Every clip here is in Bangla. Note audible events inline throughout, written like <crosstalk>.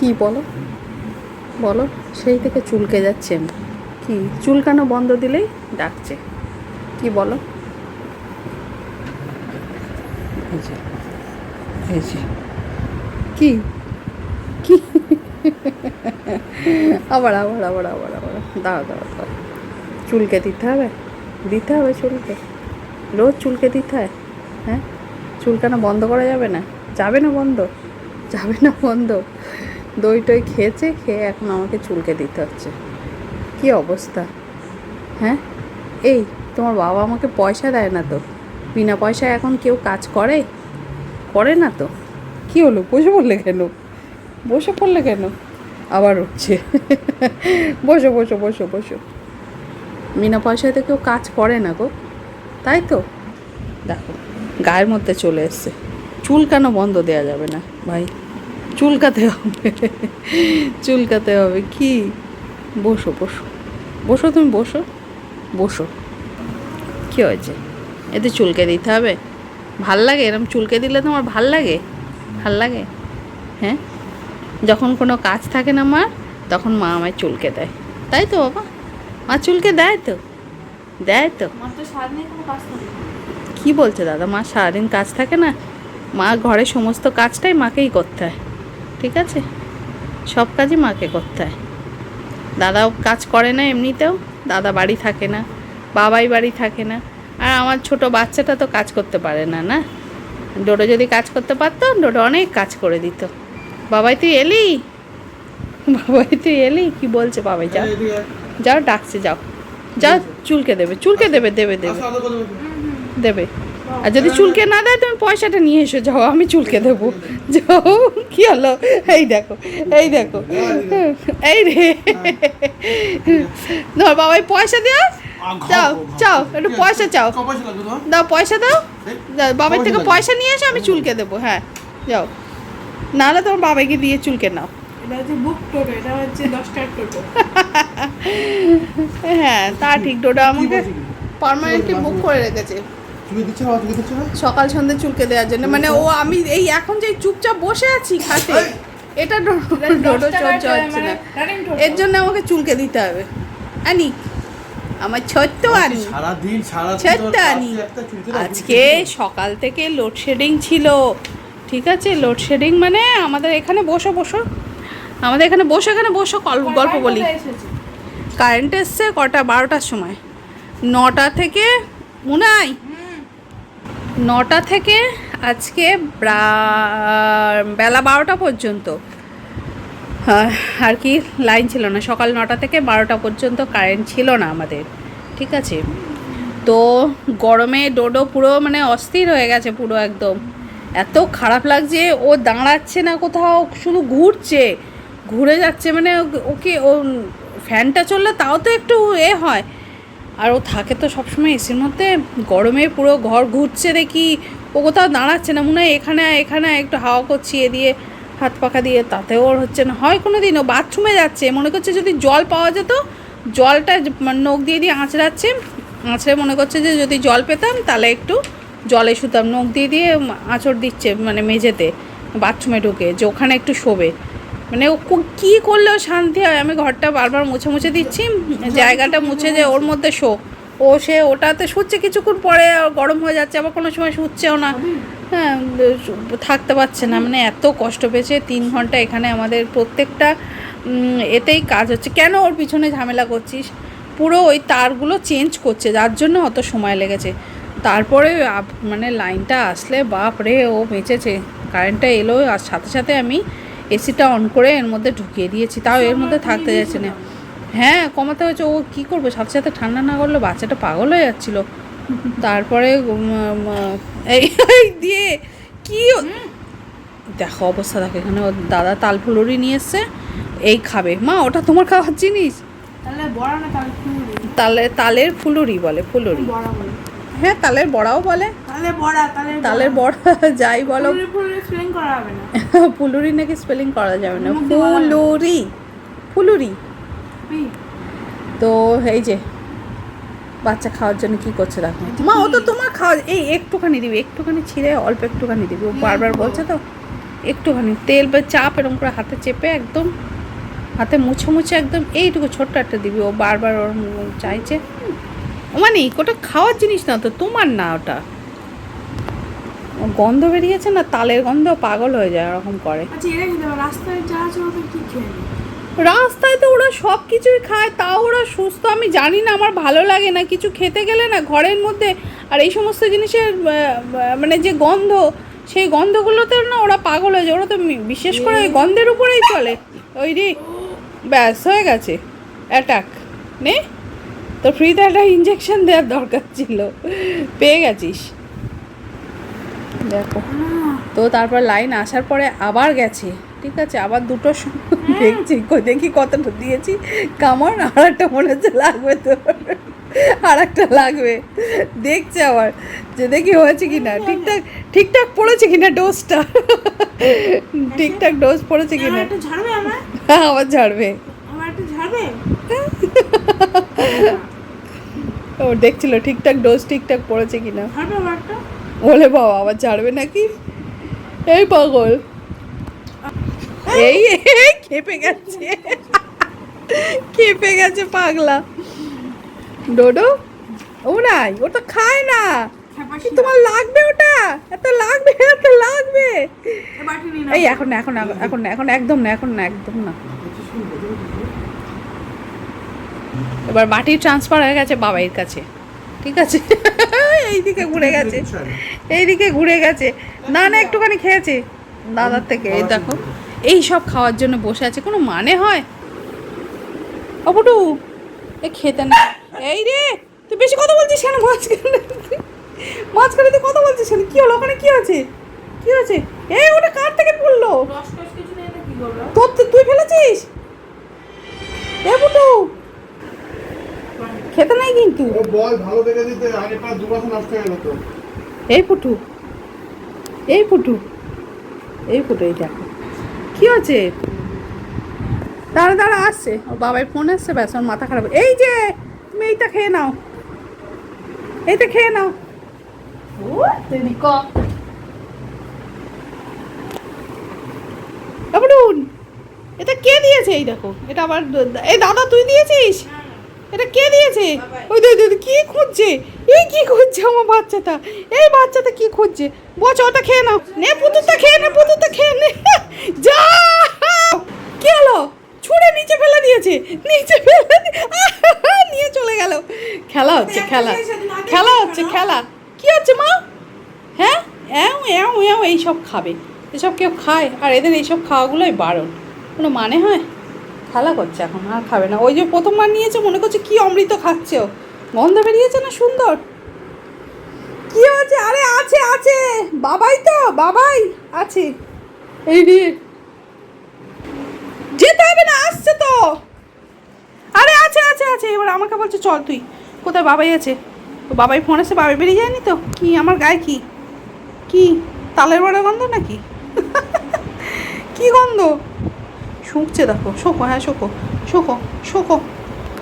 কি বলো? বলো সেই থেকে চুলকে যাচ্ছে আমি। কি চুলকানো বন্ধ দিলেই ডাকছে। কি বলো? কি? কি? আবার আবার আবার আবার আবার। দাঁড়া দাঁড়া দাঁড়া চুলকে দিতে হবে? দিতে হবে চুলকে। রোজ চুলকে দিতে হয়? হ্যাঁ? চুলকানো বন্ধ করা যাবে না? যাবে না বন্ধ? যাবে না বন্ধ? দই টই খেয়েছে, খেয়ে এখন আমাকে চুলকে দিতে হচ্ছে। কি অবস্থা? হ্যাঁ? এই, তোমার বাবা আমাকে পয়সা দেয় না তো। বিনা পয়সায় এখন কেউ কাজ করে? করে না তো। কি হলো? বসে পড়লে কেন? বসে পড়লে কেন? আবার উঠছে। বসো বসো বসো বসো। বিনা পয়সায় তো কেউ কাজ করে না গো। তাই তো? দেখো, গায়ের মধ্যে চলে এসছে। চুল কেন বন্ধ দেওয়া যাবে না? ভাই। চুলকাতে হবে। চুলকাতে হবে। কি? বসো বসো। বসো তুমি বসো। বসো। কী হয়েছে? এতে চুলকে দিতে হবে? ভালো লাগে? এরম চুলকে দিলে তোমার ভালো লাগে? ভালো লাগে? হ্যাঁ? যখন কোনো কাজ থাকে না মার তখন মা আমায় চুলকে দেয়। তাই তো বাবা? মা চুলকে দেয় তো? দেয় তো? মাত্র সারাদিনে কোনো কাজ কি বলছে দাদা? মা সারাদিন কাজ থাকে না? মা ঘরের সমস্ত কাজটাই মাকেই করতে হয়। ঠিক আছে? সব কাজই মাকে করতে হয়। দাদাও কাজ করে না এমনিতেও দাদা বাড়ি থাকে না বাবাই বাড়ি থাকে না আর আমার ছোট বাচ্চাটা তো কাজ করতে পারে না না? ডোডো যদি কাজ করতে পারতো ডোডো অনেক কাজ করে দিত। বাবাই তুই এলি? বাবাই তুই এলি? কি বলছে বাবাই? যাও। যাও ডাকছে যাও। যাও চুলকে দেবে চুলকে দেবে দেবে দেবে। দেবে। আর যদি চুলকে না দেয় তুমি পয়সাটা নিয়ে এসো যাও আমি চুলকে দেবো। যাও কি হলো? এই দেখো এই দেখো। এই রে। ধর বাবাই পয়সা দেও চাও চাও একটু পয়সা চাও। দাও পয়সা দাও। দাও, বাবার থেকে পয়সা নিয়ে এসো আমি চুলকে দেবো হ্যাঁ যাও। নাহলে তোমার বাবাইকে দিয়ে চুলকে নাও। হ্যাঁ তা ঠিক ডোডা আমাকে পার্মানেন্টলি বুক করে রেখেছে। সকাল সন্ধে চুলকে দেওয়ার জন্য। মানে ও আমি এই এখন যে চুপচাপ বসে আছি খাটে এটা ডো- ডোডো চর্চা হচ্ছে না এর জন্য আমাকে চুলকে দিতে হবে। আনি আমার ছোট্ট আনি। ছোট্ট আনি। আজকে সকাল থেকে লোডশেডিং ছিল। ঠিক আছে? লোডশেডিং মানে আমাদের এখানে বসো বসো। আমাদের এখানে বসো এখানে বসো গল্প গল্প বলি। কারেন্ট এসছে কটা বারোটার সময়। নটা থেকে মুনাই নটা থেকে আজকে বেলা বারোটা পর্যন্ত। হ্যাঁ, আর কি লাইন ছিল না। সকাল নটা থেকে বারোটা পর্যন্ত কারেন্ট ছিল না আমাদের। ঠিক আছে? তো গরমে ডোডো পুরো মানে অস্থির হয়ে গেছে পুরো একদম। এত খারাপ লাগছে ও দাঁড়াচ্ছে না কোথাও শুধু ঘুরছে। ঘুরে যাচ্ছে মানে ওকে ও ফ্যানটা চললে তাও তো একটু এ হয়। আর ও থাকে তো সবসময় এসির মধ্যে। গরমে পুরো ঘর ঘুরছে দেখি। ও কোথাও দাঁড়াচ্ছে না, মনে হয় এখানে এখানে একটু হাওয়া করছি এ দিয়ে হাত পাখা দিয়ে। তাতেও ওর হচ্ছে না। হয় কোনো দিন ও বাথরুমে যাচ্ছে, মনে করছে যদি জল পাওয়া যেত, জলটা মানে নখ দিয়ে দিয়ে আঁচড়াচ্ছে, আঁচড়ে মনে করছে যে যদি জল পেতাম তাহলে একটু জলে শুতাম। নখ দিয়ে দিয়ে আঁচড় দিচ্ছে মানে মেঝেতে, বাথরুমে ঢুকে যে ওখানে একটু শোবে। মানে ও কো- করলেও শান্তি হয়? আমি ঘরটা বারবার মুছে মুছে দিচ্ছি, জায়গাটা মুছে যে ওর মধ্যে শো। ও সে ওটাতে শুচ্ছে কিছুক্ষণ পরে গরম হয়ে যাচ্ছে, আবার কোনো সময় শুচ্ছেও না। হ্যাঁ থাকতে পারছে না। মানে এত কষ্ট পেয়েছে, তিন ঘণ্টা এখানে আমাদের প্রত্যেকটা এতেই কাজ হচ্ছে। কেন ওর পিছনে ঝামেলা করছিস? পুরো ওই তারগুলো চেঞ্জ করছে, যার জন্য অত সময় লেগেছে। তারপরে মানে লাইনটা আসলে বাপ রে ও বেঁচেছে। কারেন্টটা এলো, আর সাথে সাথে আমি এসিটা অন করে এর মধ্যে ঢুকিয়ে দিয়েছি। তাও এর মধ্যে থাকতে যাচ্ছে না। হ্যাঁ কমাতে হয়েছে। ও কী করবে? সাথে সাথে ঠান্ডা না করলে বাচ্চাটা পাগল হয়ে যাচ্ছিল। তারপরে এই দিয়ে কি দেখো অবস্থা দেখো এখানে ওর দাদা তাল ফুলুরি নিয়ে এসছে। এই খাবে। মা ওটা তোমার খাওয়ার জিনিস? তালে তালের ফুলুরি বলে ফুলুরি। হ্যাঁ তালের বড়াও বলে। তালের বড়া। যাই বলো। করা হবে না। <laughs> ফুলুরি নাকি স্পেলিং করা যাবে না। ফুলুরি। ফুলুরি। তো এই যে বাচ্চা খাওয়ার জন্য কি করছে দেখো। মা ও তো তোমার খাওয়া এই একটুখানি দিবি একটুখানি ছিঁড়ে অল্প একটুখানি দিবি। ও বারবার বলছে তো একটুখানি তেল বা চাপ এরকম করে হাতে চেপে একদম হাতে মুছে মুছে একদম এইটুকু ছোট্ট একটা দিবি। ও বারবার ওর চাইছে। ও মানে ওটা খাওয়ার জিনিস না তো তোমার না ওটা। গন্ধ বেরিয়েছে না তালের গন্ধ পাগল হয়ে যায় ওরকম করে। আচ্ছা রাস্তায় তো ওরা সব কিছুই খায় তাও ওরা সুস্থ। আমি জানি না আমার ভালো লাগে না কিছু খেতে গেলে না ঘরের মধ্যে আর এই সমস্ত জিনিসের মানে যে গন্ধ সেই গন্ধগুলোতে না ওরা পাগল হয়ে যায়। ওরা তো বিশেষ করে ওই গন্ধের উপরেই চলে। ওই রে ব্যাস হয়ে গেছে। অ্যাটাক। নে তো ফ্রিতে একটা ইঞ্জেকশন দেওয়ার দরকার ছিল। পেয়ে গেছিস। দেখো। তো তারপর লাইন আসার পরে আবার গেছে। ঠিক আছে আবার দুটো দেখছি দেখি কতটা দিয়েছি। কামড় আর একটা মনে হচ্ছে লাগবে তো। আর একটা লাগবে। দেখছে আবার যে দেখি হয়েছে কিনা। ঠিকঠাক ঠিকঠাক পড়েছে কিনা ডোজটা ঠিকঠাক ডোজ পড়েছে কিনা? আমার আবার ঝাড়বে। ও দেখছিল ঠিকঠাক ডোজ ঠিকঠাক পড়েছে কিনা। বলে বাবা আবার ছাড়বে নাকি? এই পাগল। এই খেপে গেছে। খেপে গেছে পাগলা। ডোডো ও নাই ওটা খায় না। তোমার লাগবে ওটা? এত লাগবে এত লাগবে। এই এখন এখন এখন না এখন একদম না এখন না একদম না। এবার বাটি ট্রান্সফার হয়ে গেছে বাবাইয়ের কাছে। ঠিক আছে? এইদিকে ঘুরে গেছে। এইদিকে ঘুরে গেছে। না না একটুখানি খেয়েছে। দাদার থেকে এই দেখো এই সব খাওয়ার জন্য বসে আছে। কোনো মানে হয়? অপটু এ খেতে না। এই রে তুই বেশি কথা বলছিস কেন? মাঝখানে মাঝখানে তুই কথা বলছিস কেন? কি হলো? ওখানে কি আছে? কি আছে এই ওটা কার থেকে পড়ল? তোর তুই ফেলেছিস? এ পুটু খেতে নাই কিন্তু। ও বল ভালো দেখে দিতে আগে পাঁচ দু বছর নষ্ট হয়ে গেল তো। এই পুটু এই পুটু এই পুটু এই দেখো। কি হচ্ছে? দাঁড়া দাঁড়া আসছে। ওর বাবার ফোন আসছে ব্যাস ওর মাথা খারাপ। এই যে তুমি এইটা খেয়ে নাও। এইটা খেয়ে নাও। ও এটা কে দিয়েছে? এই দেখো এটা আবার এই দাদা তুই দিয়েছিস এটা কে দিয়েছে ওই দিদি দিদি কি খুঁজছে? এই কি খুঁজছে আমার বাচ্চাটা? এই বাচ্চাটা কি খুঁজছে? বচ ওটা খেয়ে নাও। নে পুতুরটা খেয়ে নে পুতুরটা খেয়ে নে। <laughs> যা! কি হলো? ছুঁড়ে নিচে ফেলে দিয়েছে। নিচে ফেলে <laughs> নিয়ে চলে গেল। খেলা হচ্ছে খেলা। খেলা হচ্ছে খেলা। কি হচ্ছে মা? হ্যাঁ? এও এও এও এইসব খাবে। এসব কেউ খায়। আর এদের এইসব খাওয়াগুলোই বারণ। কোনো মানে হয়? খেলা করছে এখন আর খাবে না। ওই যে প্রথমবার নিয়েছে মনে করছে কি অমৃত খাচ্ছে ও। গন্ধ বেরিয়েছে না সুন্দর? কি হয়েছে? আরে আছে আছে। বাবাই তো, বাবাই। আছে। এই রে যেতে হবে না, আসছে তো। আরে আছে আছে আছে। এবার আমাকে বলছে, চল তুই। কোথায় বাবাই আছে? তো বাবাই ফোন এসে, বাবাই বেরিয়ে যায়নি তো? কি, আমার গায়ে কি? কি, তালের বড়া গন্ধ নাকি? <laughs> কি গন্ধ? শুকছে দেখো, শোকো হ্যাঁ শোকো শোকো শোকো।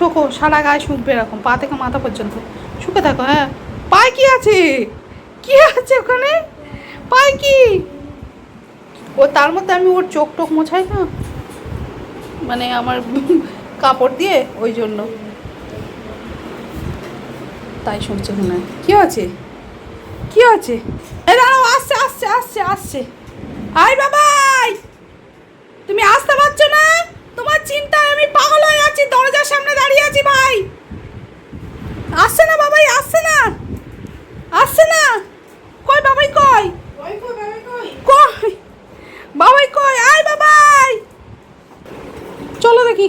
শোকো সারা গায়ে শুকবে এরকম, পা থেকে মাথা পর্যন্ত। শুকে থাকো হ্যাঁ। পায়ে কি আছে? কি আছে ওখানে? পায়ে কি? ও তার মধ্যে আমি ওর চোখ টোক মোছাই না মানে আমার কাপড় দিয়ে, ওই জন্য। তাই শুনছে মনে হয়। কি আছে? কি আছে? এই দাঁড়াও, আসছে আসছে আসছে আসছে। আই বাবাই! তুমি আসতে পারছ না? তোমার চিন্তায় আমি পাগল হয়ে আছি দরজার সামনে দাঁড়িয়ে আছি ভাই। আসছে না বাবাই আসছে না। আসছে না। কই বাবাই কই? কই বাবা কই? কই? বাবাই কই? আয় বাবাই। চলো দেখি।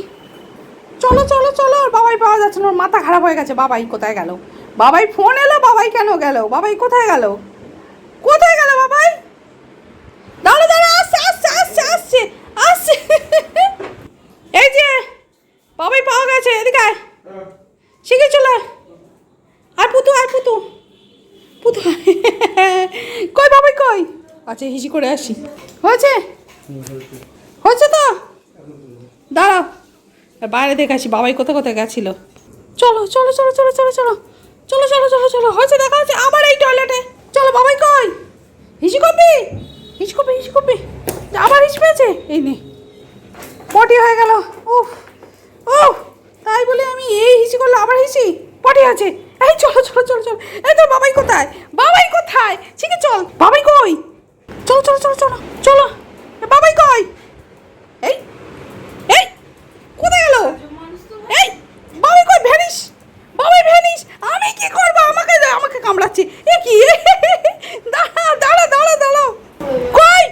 চলো চলো চলো। ওর বাবাই পাওয়া যাচ্ছে না ওর মাথা খারাপ হয়ে গেছে। বাবাই কোথায় গেল? বাবাই ফোন এলো বাবাই কেন গেল? বাবাই কোথায় গেল কোথায় গেল বাবাই দাঁড়া দাঁড়া আসছে আসছে আসছে আসছে আসছে এই যে গেছে এদিকে আয়। শিখে চলে। আর পুতু আর পুতু। পুতু, <laughs> কই বাবাই, কই? আচ্ছা হিসি করে আসি। হয়েছে? হয়েছে তো? দাঁড়াও বাইরে দেখে আসি, বাবাই কোথায় কোথায় গেছিল। চলো চলো চলো চলো চলো চলো। চলো চলো চলো চলো। হয়েছে, দেখা হচ্ছে আবার এই টয়লেটে চলো, বাবাই, কই? হিসি করবি? হিচকুপি হিচকুপি আবার হিচ পেয়েছে? এই নে। পটি হয়ে গেল। উফ উফ। তাই বলে আমি এই হিচি করলে আবার হিচি? পটি আছে। এই চলো চলো চলো চলো। এই তোর বাবাই কোথায়? বাবাই কোথায়? ঠিক চল। বাবাই কই? চলো চলো চলো চলো চলো। বাবাই কই? এই এই, কোথায় গেল? এই, বাবাই কই ভ্যানিস বাবাই ভ্যানিস আমি কি করব? আমাকে আমাকে কামড়াচ্ছে। এ কি? <laughs> দাঁড়া দাঁড়া দাঁড়া, দাঁড়াও। কই?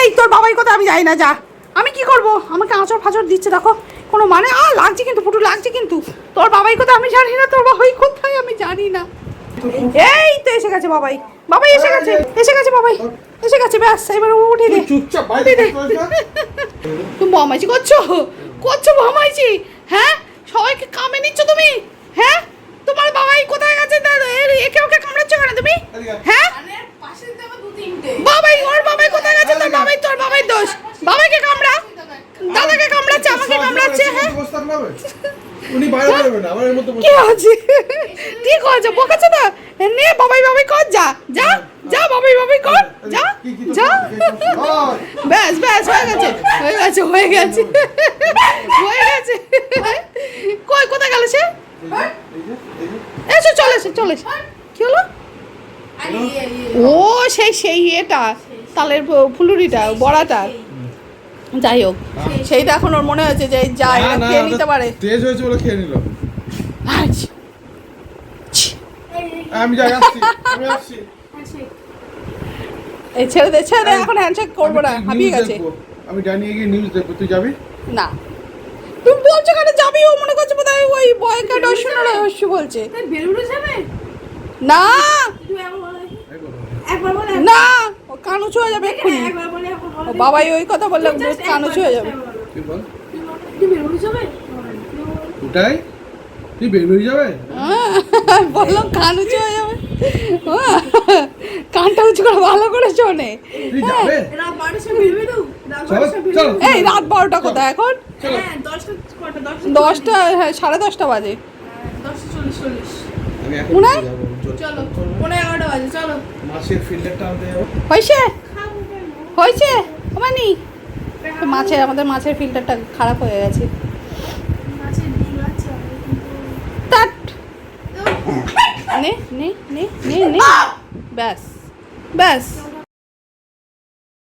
এই, তোর বাবাই কোথায়? আমি যাই না, যা। আঁচড় ফাঁচড় দিচ্ছে দেখো। কোনো মানে? আ লাগছে কিন্তু পুটু লাগছে কিন্তু। তোর বাবাই কোথায়? আমি জানি না তোর বাবাই কোথায়? আমি জানি না। এই তো এসে গেছে বাবাই। বাবাই এসে গেছে এসে গেছে বাবাই। এসে গেছে ব্যাস এবার উঠে দে। চুপচাপ বাইরে দে। তুমি বমাইছি করছ? করছ বমাইছি হ্যাঁ? সবাইকে কামে নিচ্ছ তুমি? হ্যাঁ? তোমার বাবাই কোথায় গেছে? একে ওকে কামড়াচ্ছ কেন তুমি? হ্যাঁ? মানে বাবাই ওর বাবাই কোথায় গেছে? তোর বাবাই তোর বাবাই দোষ। বাবাইকে কামড়া। দাদাকে কামড়াচ্ছে আমাকে কামড়াচ্ছে হ্যাঁ। উনি বাইরে বেরোবেন না, আমার এর মধ্যে কি আছে? ঠিক আছে বকেছে না নে বাবাই বাবাই কর যা যা যা বাবাই বাবাই কর যা যা। <laughs> ব্যাস ব্যাস হয়ে গেছে হয়ে গেছে হয়ে গেছে। হয়ে গেছে। কই কোথায় গেল সে? এই যে, এই যে, এই যে। এসো চলে এসো চলে এসো। কি হলো? আরে ইয়ে, ইয়ে। ও সেই সেই এটা তালের ফু- ফুলুরিটা বড়াটা। যাই হোক সেইটা এখন ওর মনে হয়েছে যে যা না, খেয়ে নিতে পারে। তেজ হয়েছে বলে খেয়ে নিল। আমি যাই আসছি আমি আসছি। এই ছেড়ে দে ছেড়ে দে এখন হ্যান্ডশেক করব না আমি হাঁপিয়ে গেছে। আমি জানিয়ে গিয়ে নিউজ দেখব। তুই যাবি? না। তুমি বলছো কেন যাবি? ও মনে করছে বোধ হয় ওই বয়কাট অশ্বর রহস্য বলছে। তাই যাবে? না। একবার বল দেখি। এই বলো। একবার বলে না ও কান উঁচু হয়ে যাবে এক্ষুনি। বাবাই ওই কথা বললে কান উঁচু হয়ে যাবে। তুই বল? তুই বেলুড়ে যাবে? ওটাই তুই বের হয়ে যাবে? হ্যাঁ, বলল কান উঁচু হয়ে যাবে। হ্যাঁ, কানটা উঁচু করে ভালো করে শোনে। বেরোবি? এই রাত বারোটা কোথায় এখন? হ্যাঁ দশটা হ্যাঁ সাড়ে দশটা বাজে। হ্যাঁ, দশটা চল্লিশ চল্লিশ। চল। পনেরো এগারোটা বাজে চলো। মাসের ফিল্ডারটা আনতে যাব হয়েছে? হয়েছে? মানি মাছের আমাদের মাছের ফিল্টারটা খারাপ হয়ে গেছে। মাছের নে নে নে নে নে। ব্যাস ব্যাস।